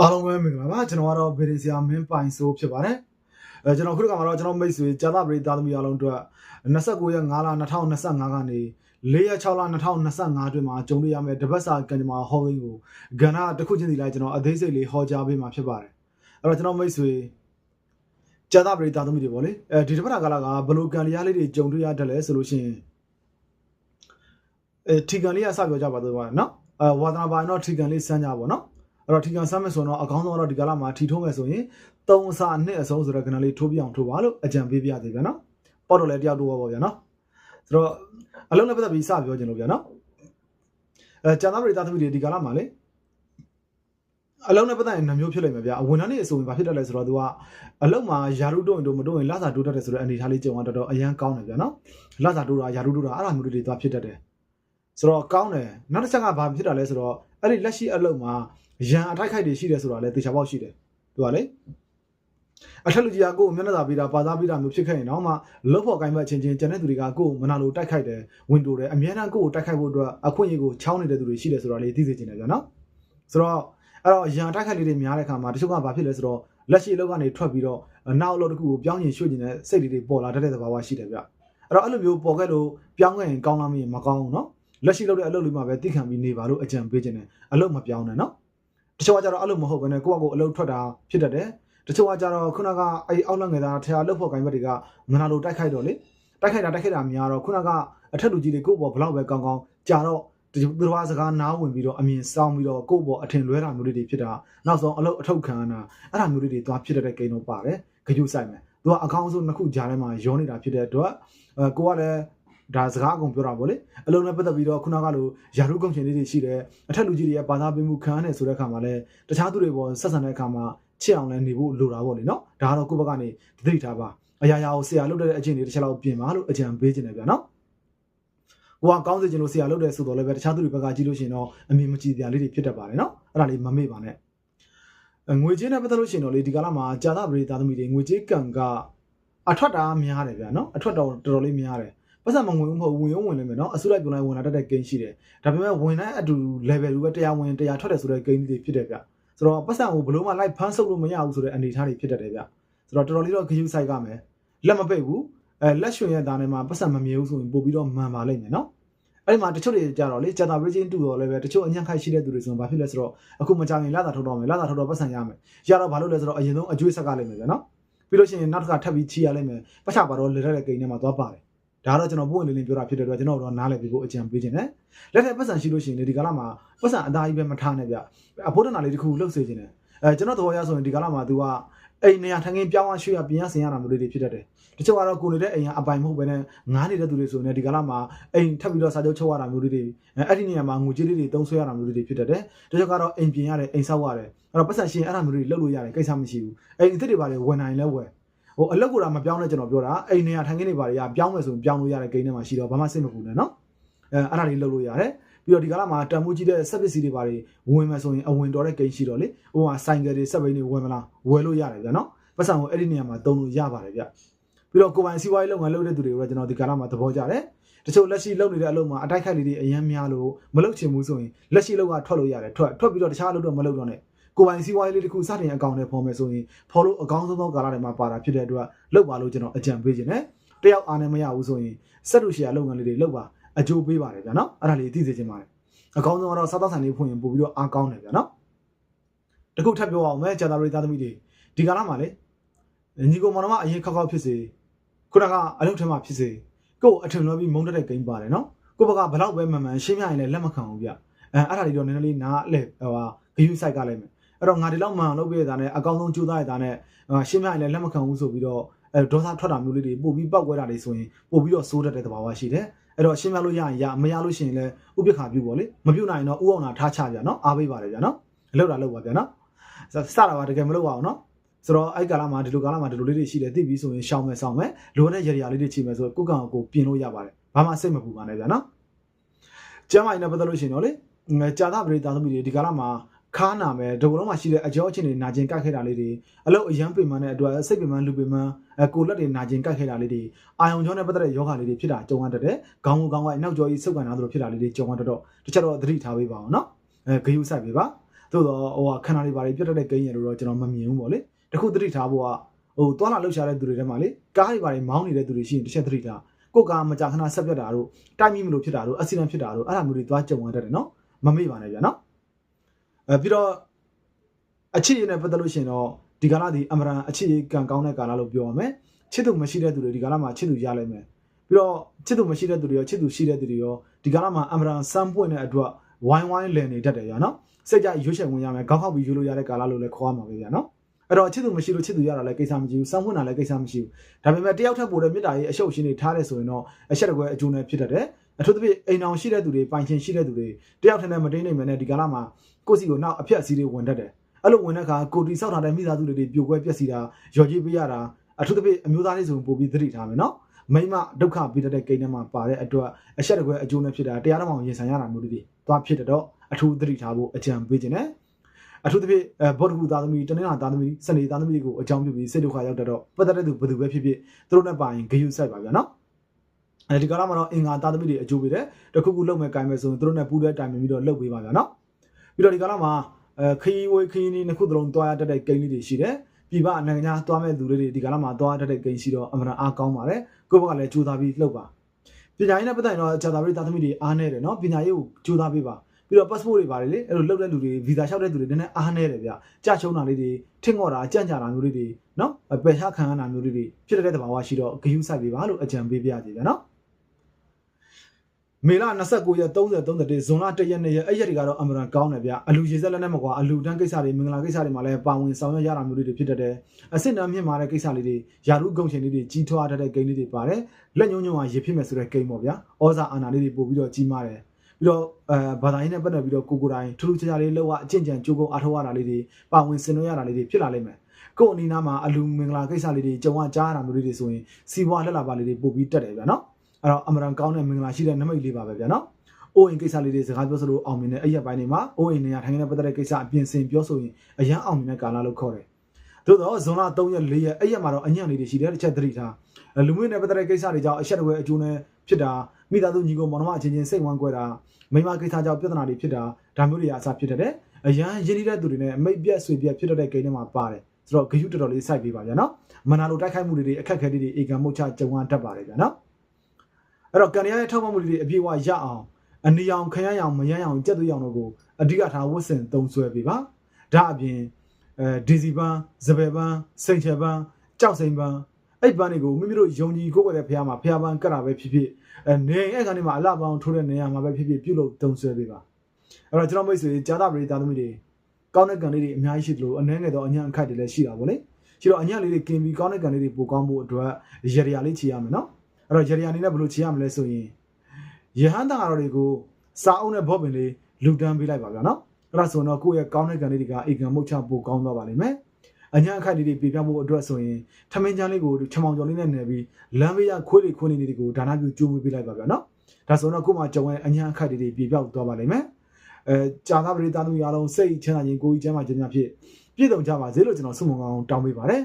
အားလုံးပဲမင်္ဂလာပါကျွန်တော်ကတော့ဗီဒီဆီယာမင်းပိုင်ဆိုးဖြစ်ပါတယ်အဲကျွန်တော်ခုတစ်ခါမှာတော့ကျွန်တော်မိတ်ဆွေဂျာသာပရိသတ်သမီးအားလုံးအတွက်29ရက်5လ2025ကနေ4ရက်6လ2025အတွင်းမှာကြုံတွေ့ရမယ့်တပတ်စာကံကြမ္မာဟောကိန်းကိုကဏ္ဍတစ်ခုချင်းစီလိုက်ကျွန်တော်အသေးစိတ်လေးဟောကြားပေးမှာဖြစ်ပါတယ်အဲ့တော့ကျွန်တော်မိတ်ဆွေဂျာသာပရိသတ်သမီးတွေပေါ့လေအဲဒီတစ်ပတ်ကာလကဘယ်လိုကံတရားလေးတွေကြုံတွေ့ရတတ်လဲဆိုလို့ရှိရင်အဲထီကန်လေးကစပြောကြပါတော့နော်အဲဝါသနာပိုင်းတော့ထီကန်လေးစမ်းကြပါတော့နော် အဲ့တော့ထီကန်ဆမ်းမယ်ဆိုတော့အကောင်းဆုံးတော့ဒီကာလမှာထီထိုးမယ်ဆိုရင်3အစ2အဆုံးဆိုတော့ကဏ္ဍလေးထိုးပြအောင်ထိုးပါလို့အကြံပေးပြရသေးဗျာနော်ပေါ့တော့လည်းတယောက်တော့ပါဗျာနော်ဆိုတော့အလုံးနဲ့ပတ်သက်ပြီးစပြောချင်လို့ဗျာနော်အဲကျန်သားပရိသတ်သမီးတွေဒီကာလမှာလေအလုံးနဲ့ပတ်သက်ရင်နှမျိုးဖြစ်လိမ့်မယ်ဗျာအဝန်ထမ်းတွေအဆိုရင်ဘာဖြစ်တတ်လဲဆိုတော့သူကအလုံးမှာယာရုတိုးရင်တို့မတိုးရင်လစာတိုးတတ်တယ်ဆိုတော့အနေထားလေးကြုံရတော့အရန်ကောင်းတယ်ဗျာနော်လစာတိုးတာယာရုတိုးတာအဲ့လိုမျိုးတွေသွားဖြစ်တတ်တယ်ဆိုတော့ကောင်းတယ်နောက်တစ်ချက်ကဘာဖြစ်တာလဲဆိုတော့အဲ့ဒီလက်ရှိအလုံးမှာ ရန်အထိုက်ခိုက်တွေရှိတယ်ဆိုတာလည်းသေချာပေါက်ရှိတယ်သူကလေအထက်လူကြီးကကိုယ်မျက်နှာသာပေးတာပါသားပေးတာမျိုးဖြစ်ခဲ့ရင်တော့မှလုတ်ဖို့ကိုင်းဘက်ချင်းချင်းကျန်တဲ့သူတွေကကိုယ်မနာလိုတိုက်ခိုက်တယ်ဝင်တိုတယ်အများအားကိုယ်ကိုတိုက်ခိုက်ဖို့အတွက်အခွင့်အရေးကိုချောင်းနေတဲ့သူတွေရှိတယ်ဆိုတာလေးသိစေချင်တယ်ဗျာနော်ဆိုတော့အဲ့တော့ရန်တိုက်ခိုက်လေးတွေများတဲ့အခါမှာတချို့ကဘာဖြစ်လဲဆိုတော့လက်ရှိအလုပ်ကနေထွက်ပြီးတော့နောက်အလုပ်တစ်ခုကိုပြောင်းရင်ရွှေ့နေတဲ့စိတ်တွေပေါ်လာတတ်တဲ့သဘာဝရှိတယ်ဗျအဲ့တော့အဲ့လိုမျိုးပေါ်ခဲ့လို့ပြောင်းခဲ့ရင်ကောင်းလားမင်းမကောင်းဘူးနော်လက်ရှိလုပ်တဲ့အလုပ်လေးမှာပဲသိခံပြီးနေပါလို့အကြံပေးခြင်းတယ်အလုပ်မပြောင်းနဲ့နော် တချို့ကကြတော့အဲ့လိုမဟုတ်ဘဲနဲ့ကိုယ့်အကိုအလုပ်ထွက်တာဖြစ်တတ်တယ်တချို့ကကြတော့ခုနကအဲ့အောက်လက်ငယ်သားထရာလှုပ်ဖို့ကိုင်းဘက်တွေကမနာလို့တိုက်ခိုက်တော့လေတိုက်ခိုက်တာတိုက်ခိုက်တာများတော့ခုနကအထက်လူကြီးတွေကိုယ့်ဘောဘလောက်ပဲကောင်းကောင်းကြာတော့ဒီသူတော်စကားနားဝင်ပြီးတော့အမြင်စောင်းပြီးတော့ကိုယ့်ဘောအထင်လွဲတာမျိုးလေးတွေဖြစ်တာနောက်ဆုံးအလုပ်အထုတ်ခံရတာအဲ့ဒါမျိုးလေးတွေသွားဖြစ်တတ်တဲ့ကိန်းတော့ပါတယ်ဂရုစိုက်မယ်သူကအကောင်းဆုံးနှစ်ခုကြားထဲမှာရောနေတာဖြစ်တဲ့အတွက်အဲကိုကလည်း ဒါစကားအကုန်ပြောတာဗောလေအလုံးနဲ့ပတ်သက်ပြီးတော့ခုနကလိုယာရုကုန်ရှင်လေးတွေရှိတယ်အထက်လူကြီးတွေရဲ့ဘာသာပေးမှုခံရတယ်ဆိုတဲ့အခါမှာလည်းတခြားသူတွေပေါ်ဆက်ဆံတဲ့အခါမှာချစ်အောင်လည်းနေဖို့လိုတာဗောလေနော်ဒါကတော့ကိုယ့်ဘက်ကနေသတိထားပါအရာရာကိုဆရာလုပ်တဲ့အချင်းတွေတစ်ချက်လောက်ပြင်ပါလို့အကြံပေးခြင်းတယ်ဗျာနော်ကိုကကောင်းစေချင်လို့ဆရာလုပ်တဲ့ဆိုတော့လည်းပဲတခြားသူတွေဘက်ကကြည့်လို့ရှိရင်တော့အမြင်မကြည့်တရားလေးတွေဖြစ်တတ်ပါတယ်နော်အဲ့ဒါလေးမမေ့ပါနဲ့ငွေကြေးနဲ့ပတ်သက်လို့ရှိရင်တော့လေဒီကလာမှာဂျာသပရိသသမီးတွေငွေကြေးကံကအထွက်တာများတယ်ဗျာနော်အထွက်တော့တော်တော်လေးများတယ် ပတ်စံမဝင်ဘူးမဟုတ်ဝင်ရုံဝင်နေမယ်နော်အစုလိုက်ပြုံလိုက်ဝင်လာတတ်တဲ့ဂိမ်းရှိတယ်ဒါပေမဲ့ဝင်တိုင်းအတူ level တွေပဲတရားဝင်တရားထွက်တယ်ဆိုတဲ့ဂိမ်းတွေဖြစ်တယ်ဗျဆိုတော့ပတ်စံကိုဘလို့မှ live ဖန်းဆုပ်လို့မရဘူးဆိုတဲ့အနေအထားတွေဖြစ်တတ်တယ်ဗျဆိုတော့တော်တော်လေးတော့ဂယူဆိုင်ကမယ်လက်မပိတ်ဘူးအဲလက်ရွှင်ရဲ့သားထဲမှာပတ်စံမမြဲဘူးဆိုရင်ပို့ပြီးတော့မှန်ပါလိမ့်မယ်နော်အဲ့ဒီမှာတချို့တွေကြတော့လေဂျာတာဘရစ်ချင်းတူတော့လည်းပဲတချို့အညံ့ခိုက်ရှိတဲ့သူတွေဆိုရင်ဘာဖြစ်လဲဆိုတော့အခုမကြခင်လာတာထုတ်တော့မယ်လာတာထုတ်တော့ပတ်စံရမယ်ရတော့ဘာလို့လဲဆိုတော့အရင်ဆုံးအကျွေးဆက်ကလိမ့်မယ်ဗျနော်ပြီးလို့ရှိရင်နောက်တစ်ခါထပ်ပြီးချီရလိမ့်မယ်ပတ်ချပါတော့လေတဲ့ဂိမ်းထဲမှာသွားပါတယ် ဒါကတော့ကျွန်တော်ပုံဝင်လေးလေးပြောတာဖြစ်တဲ့အတွက်ကျွန်တော်တို့နားလည်ပြီးဖို့အကြံပေးခြင်းနဲ့လက်ထက်ပတ်စံရှိလို့ရှိရင်ဒီကာလမှာပတ်စံအသားကြီးပဲမထားနဲ့ဗျအဖို့တနာလေးတစ်ခုလှုပ်စေခြင်းနဲ့အဲကျွန်တော်သဘောရဆိုရင်ဒီကာလမှာ तू ကအိမ်နေရာထိုင်ခင်းပြောင်းအောင်ရွှေ့ရပြင်ရဆင်ရတာမျိုးလေးတွေဖြစ်တတ်တယ်တချို့ကတော့ကိုနေတဲ့အိမ်ကအပိုင်မဟုတ်ပဲနဲ့ငားနေတဲ့သူတွေဆိုရင်ဒီကာလမှာအိမ်ထပ်ပြီးတော့စာချုပ်ချုပ်ရတာမျိုးလေးတွေအဲအဲ့ဒီနေရာမှာငွေကြေးလေးတွေတုံးဆွဲရတာမျိုးလေးတွေဖြစ်တတ်တယ်တချို့ကတော့အိမ်ပြင်ရတယ်အိမ်ဆောက်ရတယ်အဲ့တော့ပတ်စံရှင်အဲ့ဒါမျိုးတွေလှုပ်လို့ရတယ်ကိစ္စမရှိဘူးအိမ်အစ်စ်တွေပါလေဝင်နိုင်လဲဝယ် ဟိုအလုတ်ကတာမပြောင်းလဲကျွန်တော်ပြောတာအိမ်နေရာထိုင်ခင်းတွေပါလေကပြောင်းမယ်ဆိုရင်ပြောင်းလို့ရတဲ့ဂိမ်းထဲမှာရှိတော့ဘာမှစိတ်မပူနဲ့နော်အဲအဲ့ဒါလေးလုပ်လို့ရတယ်ပြီးတော့ဒီကလာမှာတန်မိုးကြီးတဲ့ဆက်ပစ္စည်းတွေပါလေဝင်မယ်ဆိုရင်အဝင်တော်တဲ့ဂိမ်းရှိတော့လေဟိုကဆိုင်ကယ်တွေဆက်ဘိန်းတွေဝင်မလားဝယ်လို့ရတယ်ဗျာနော်ပတ်စံကိုအဲ့ဒီနေရာမှာတုံးလို့ရပါတယ်ဗျပြီးတော့ကိုပိုင်စီးပွားရေးလုပ်ငန်းလုပ်တဲ့သူတွေကကျွန်တော်ဒီကလာမှာသဘောကျတယ်တချို့လက်ရှိလုပ်နေတဲ့အလုပ်မှာအတိုက်ခိုက်လေးတွေအများများလို့မလုပ်ချင်ဘူးဆိုရင်လက်ရှိလုပ်ကထွက်လို့ရတယ်ထွက်ထွက်ပြီးတော့တခြားလုပ်တော့မလုပ်တော့နဲ့ ကိုပိုင်စီးပွားရေးလေးတစ်ခုစတင်အကောင့်နဲ့ဖော်မယ်ဆိုရင်ဖော်လို့အကောင်းဆုံးသောကာလတွေမှာပါတာဖြစ်တဲ့အတွက်လုပ်ပါလို့ကျွန်တော်အကြံပေးခြင်းနဲ့တယောက်အားနဲ့မရဘူးဆိုရင်စက်လို့ရှိရလုပ်ငန်းလေးတွေလုပ်ပါအကျိုးပေးပါတယ်ဗျာနော်အဲ့ဒါလေးသိစေချင်ပါတယ်အကောင်းဆုံးကတော့စားသောက်ဆိုင်လေးဖွင့်ရင်ပို့ပြီးတော့အားကောင်းတယ်ဗျာနော်တခုထပ်ပြောအောင်မယ်ဂျာတာရီသားသမီးတွေဒီကာလမှာလေညီကောင်မောင်နှမအရင်ခောက်ခောက်ဖြစ်စေခုနကအလုပ်ထဲမှာဖြစ်စေကို့အထင်လွှဲပြီးမုန်းတတ်တဲ့ဂိမ်းပါတယ်နော်ကို့ဘက်ကဘလောက်ပဲမှန်မှန်ရှင်းပြရင်လည်းလက်မခံဘူးဗျအဲအဲ့ဒါလေးတော့နည်းနည်းလေးနားအလဲဟိုဟာဂယူဆိုင်ကလည်းမယ် အဲ့တော့ငါဒီလောက်မှန်လုပ်ပြရတာနဲ့အကောင်းဆုံးကြိုးစားရတာနဲ့ရှင်းပြရင်လည်းလက်မခံဘူးဆိုပြီးတော့အဲဒေါသထွက်တာမျိုးလေးတွေပို့ပြီးပောက်ကွဲတာတွေဆိုရင်ပို့ပြီးတော့စိုးတတ်တဲ့သဘာဝရှိတယ်အဲ့တော့ရှင်းပြလို့ရရင်ရမရလို့ရှိရင်လည်းဥပ္ပခါပြုပေါ့လေမပြုနိုင်ရင်တော့ဥအောင်နာထားချပြနော်အားပေးပါတယ်ဗျာနော်လောက်တာလောက်ပါဗျာနော်စတာပါတကယ်မလုပ်ပါဘူးနော်ဆိုတော့အဲ့ကာလမှာဒီလိုကာလမှာဒီလိုလေးတွေရှိတယ်သိပြီဆိုရင်ရှောင်းမယ်ဆောင်မယ်လိုတဲ့ရရလေးတွေချိန်မယ်ဆိုကိုယ့်ကောင်ကိုပြင်လို့ရပါတယ်ဘာမှစိတ်မပူပါနဲ့ဗျာနော်ကျမ်းမာရေးနဲ့ပတ်သက်လို့ရှိရင်တော့လေကြာသပရိသသမီးတွေဒီကာလမှာ ခါနာမယ်ဒီကုလုံးမှာရှိတဲ့အကြောချင်းတွေနာကျင်ကတ်ခဲ့တာလေးတွေအလုပ်အရန်ပင်ပန်းတဲ့အတွက်စိတ်ပင်ပန်းလူပင်ပန်းအကိုလက်တွေနာကျင်ကတ်ခဲ့တာလေးတွေအာယုံကြောနဲ့ပတ်သက်တဲ့ယောဂလေးတွေဖြစ်တာကြုံရတတ်တယ်။ခေါင်းကိုခေါင်းကနောက်ကျော်ကြီးစုပ်ကန်တာတို့ဖြစ်တာလေးတွေကြုံရတတ်တော့တခြားတော့သတိထားပေးပါအောင်နော်။အဲဂယုစိုက်ပေးပါ။သို့တော့ဟိုကခန္ဓာတွေဘာတွေပြတ်တတ်တဲ့ကိန်းရလို့တော့ကျွန်တော်မမြင်ဘူးပေါ့လေတခုသတိထားဖို့ကဟိုသွားလာလှုပ်ရှားတဲ့သူတွေထဲမှာလေကားတွေဘာတွေမောင်းနေတဲ့သူတွေရှိရင်တစ်ချက်သတိထားကိုယ်ကမကြာခဏဆက်ပြတ်တာတို့တိုက်မိမလို့ဖြစ်တာတို့အက်ဆီဒန့်ဖြစ်တာတို့အဲ့ဒါမျိုးတွေသွားကြုံရတတ်တယ်နော်မမေ့ပါနဲ့ဗျာနော် အဲပြီးတော့အခြေအနေနဲ့ပတ်သက်လို့ရှိရင်တော့ဒီကာလဒီအမရန်အခြေအနေကံကောင်းတဲ့ကာလလို့ပြောရမယ်ချစ်သူမရှိတဲ့သူတွေဒီကာလမှာချစ်သူရလိမ့်မယ်ပြီးတော့ချစ်သူမရှိတဲ့သူတွေရောချစ်သူရှိတဲ့သူတွေရောဒီကာလမှာအမရန်စမ်းပွင့်တဲ့အတွက်ဝိုင်းဝိုင်းလည်နေတတ်တယ်ဗျာနော်စိတ်ကြရွှေ့ချယ်ဝင်ရမယ်ခေါင်းခောက်ပြီးရွှေ့လို့ရတဲ့ကာလလို့လည်းခေါ်ရမှာပဲဗျာနော်အဲ့တော့ချစ်သူမရှိလို့ချစ်သူရတာလည်းကိစ္စမရှိဘူးစမ်းပွင့်တာလည်းကိစ္စမရှိဘူးဒါပေမဲ့တယောက်ထပ်ပို့တဲ့မေတ္တာရေးအရှုပ်ရှင်တွေထားတဲ့ဆိုရင်တော့အချက်တကွဲအကျိုးနဲ့ဖြစ်တတ်တယ် အထူးသဖြင့်အိမ်အောင်ရှိတဲ့သူတွေပိုင်ရှင်ရှိတဲ့သူတွေတယောက်ထပ်နဲ့မတင်းနိုင်မနဲ့ဒီကာလမှာကိုယ့်စီကိုနောက်အဖြတ်အစည်းတွေဝင်တတ်တယ်အဲ့လိုဝင်တဲ့အခါကိုတီဆောက်ထားတဲ့မိသားစုတွေပြိုကွဲပျက်စီးတာရော်ကြီးပေးရတာအထူးသဖြင့်အမျိုးသားလေးဆိုပို့ပြီးသတိထားမယ်နော်မိမဒုက္ခပေးတတ်တဲ့ကိန်းထဲမှာပါတဲ့အတွက်အချက်တကွဲအကျိုးနဲ့ဖြစ်တာတရားတော်မှာရင်ဆိုင်ရတာမျိုးတွေသွားဖြစ်တဲ့တော့အထူးသတိထားဖို့အကြံပေးခြင်းနဲ့အထူးသဖြင့်အဲဘောဓဂုသားသမီးတနင်္လာသားသမီးစနေသားသမီးကိုအကြောင်းပြုပြီးစိတ်ဒုက္ခရောက်တတ်တော့ပတ်သက်တဲ့သူဘယ်သူပဲဖြစ်ဖြစ်သူတို့နဲ့ပါရင်ဂယုစိုက်ပါဗျာနော် အဲဒီကာလမှာတော့အင်္ဂါသားသမီးတွေအကျိုးပေးတယ်တခုခုလုပ်မဲ့ကိုင်မဲ့ဆိုရင်သူတို့နဲ့ပူးတဲ့တိုင်ပြီးတော့လုပ်ပေးပါဗျာနော်ပြီးတော့ဒီကာလမှာအဲခရီးဝေးခရီးနီးနှစ်ခုသလုံးတွားရတတ်တဲ့ကိန်းလေးတွေရှိတယ်ပြည်ပနိုင်ငံခြားသွားမဲ့သူတွေဒီကာလမှာတွားရတတ်တဲ့ကိန်းရှိတော့အမှန်အားကောင်းပါတယ်ကိုယ့်ဘက်ကလည်းကြိုးစားပြီးလှုပ်ပါပညာရေးနဲ့ပတ်သက်ရင်တော့ဂျာတာပရိသားသမီးတွေအားနေတယ်နော်ပညာရေးကိုကြိုးစားပေးပါပြီးတော့ passport တွေပါတယ်လေအဲ့လိုလှုပ်တဲ့လူတွေ visa လျှောက်တဲ့လူတွေနည်းနည်းအားနေတယ်ဗျကြာချုံတာလေးတွေထင့်ငေါ်တာကြန့်ကြာတာမျိုးလေးတွေနော်ပယ်ချခံရတာမျိုးလေးတွေဖြစ်တဲ့သဘာဝရှိတော့ဂယုစိုက်ပေးပါလို့အကြံပေးပြကြည့်ဗျာနော် မေလ29ရက်30 31ဇွန်လ1ရက်နေ့ရက်အဲ့ရက်တွေကတော့အမှန်ကောင်းတယ်ဗျအလူရေဆက်လက်နဲ့မကွာအလူတန်းကိစ္စတွေမင်္ဂလာကိစ္စတွေမှာလည်းပါဝင်ဆောင်ရွက်ရတာမျိုးတွေဖြစ်တတ်တယ်အစစ်နှမ်းမြင့်မာတဲ့ကိစ္စလေးတွေယာရုဂုံရှင်လေးတွေကြီးထွားတတ်တဲ့ဂိမ်းလေးတွေပါတယ်လက်ညှိုးညွှန်ဟာရေဖြစ်မဲ့ဆိုတဲ့ဂိမ်းပေါ့ဗျာဩဇာအာဏာလေးတွေပို့ပြီးတော့ကြီးမားတယ်ပြီးတော့အဲဘာသာရေးနဲ့ပတ်သက်ပြီးတော့ကိုကိုတိုင်းထူးထူးခြားခြားလေးလောက်ရအကျင့်ကြံကြိုးကုန်းအားထုတ်ရတာလေးတွေပါဝင်ဆင်နွှဲရတာလေးတွေဖြစ်လာလိမ့်မယ်ကို့အနီးနားမှာအလူမင်္ဂလာကိစ္စလေးတွေကြုံရကြားရတာမျိုးလေးတွေဆိုရင်စီးပွားလက်လာပါလေးတွေပို့ပြီးတက်တယ်ဗျာနော် အဲ့တော့အမရန်ကောင်းတဲ့မင်္ဂလာရှိတဲ့နမိတ်လေးပါပဲဗျာနော်အိုးအိမ်ကိစ္စလေးတွေစကားပြောဆိုလို့အောင်မြင်တဲ့အဲ့ရက်ပိုင်းတွေမှာအိုးအိမ်နေရာထိုင်နေတဲ့ပတ်သက်တဲ့ကိစ္စအပြင်ဆင်ပြောဆိုရင်အရန်အောင်မြင်တဲ့ကာလလို့ခေါ်တယ်။သို့တော့ဇွန်လ3ရက်4ရက်အဲ့ရက်မှာတော့အညံ့လေးတွေရှိတယ်တစ်ချက်သတိထား။လူမျိုးနဲ့ပတ်သက်တဲ့ကိစ္စတွေကြောင့်အဆက်အသွယ်အကျိုးနဲ့ဖြစ်တာမိသားစုညီကိုမောင်နှမအချင်းချင်းစိတ်ဝမ်းကွဲတာမိမကိစ္စကြောင့်ပြဿနာတွေဖြစ်တာဒါမျိုးတွေအစားဖြစ်တတ်တယ်။အရန်ရင်းနှီးတဲ့သူတွေနဲ့အမိတ်ပြက်ဆွေပြက်ဖြစ်တတ်တဲ့ဂိမ်းတွေမှာပါတယ်။ဆိုတော့ဂယုတော်တော်လေးစိုက်ပေးပါဗျာနော်။မနာလိုတိုက်ခိုက်မှုတွေအခက်အခဲတွေအေကံမှုချကြုံရတတ်ပါတယ်ဗျာနော်။ အဲ့တော့ကန်ရရဲ့ထောက်ပံ့မှုတွေအပြည့်အဝရအောင်အနီရောင်ခရမ်းရောင်မရမ်းရောင်ကြက်သွေးရောင်တို့ကိုအဓိကထားဝတ်ဆင်သုံးဆွဲပေးပါဒါအပြင်အဲဒီဇီပန်းစပယ်ပန်းစိန်ချယ်ပန်းကြောက်စိန်ပန်းအဲ့ပန်းတွေကိုမိမိတို့ယုံကြည်ကိုယ်ွယ်တဲ့ဖះမှာဖះပန်းကတ်တာပဲဖြစ်ဖြစ်အနေအဲ့ကနေမှာအလှပန်းထိုးတဲ့နေရာမှာပဲဖြစ်ဖြစ်ပြုလုပ်သုံးဆွဲပေးပါအဲ့တော့ကျွန်တော်မိတ်ဆွေဂျာတာပရိသတ်သမီးတွေကောင်းတဲ့ကံလေးတွေအများကြီးရှိသလိုအနှဲငယ်တော့အညံ့အခက်တွေလည်းရှိတာပေါ့လေရှိတော့အညံ့လေးတွေကင်ပြီးကောင်းတဲ့ကံလေးတွေပိုကောင်းဖို့အတွက်ရရလေးချီရမယ်နော် အဲ့တော့ရရအနေနဲ့ဘယ်လိုချီရမလဲဆိုရင်ယဟန်တာတော်တွေကိုစာအုပ်နဲ့ဘော့ပင်လေးလူတန်းပေးလိုက်ပါဗျာနော်အဲ့ဒါဆိုတော့ကိုယ့်ရဲ့ကောင်းတဲ့ကံလေးတွေကအေကံမုတ်ချပိုကောင်းသွားပါလိမ့်မယ်အညာအခက်လေးတွေပြပြဖို့အတွက်ဆိုရင်ထမင်းချမ်းလေးကိုချမောင်ကျော်လေးနဲ့နယ်ပြီးလမ်းဘေးရခွေးလေးခွေးလေးတွေကိုဒါနပြုကျိုးမွေးပေးလိုက်ပါဗျာနော်ဒါဆိုတော့ကို့မှာကြုံရဲ့အညာအခက်လေးတွေပြပြသွားပါလိမ့်မယ်အဲကြာသာပရိသတ်တို့အားလုံးစိတ်ချမ်းသာခြင်းကိုယ်ကြီးချမ်းသာခြင်းများဖြစ်ပြည့်စုံကြပါစေလို့ကျွန်တော်ဆုမွန်ကောင်းတောင်းပေးပါတယ်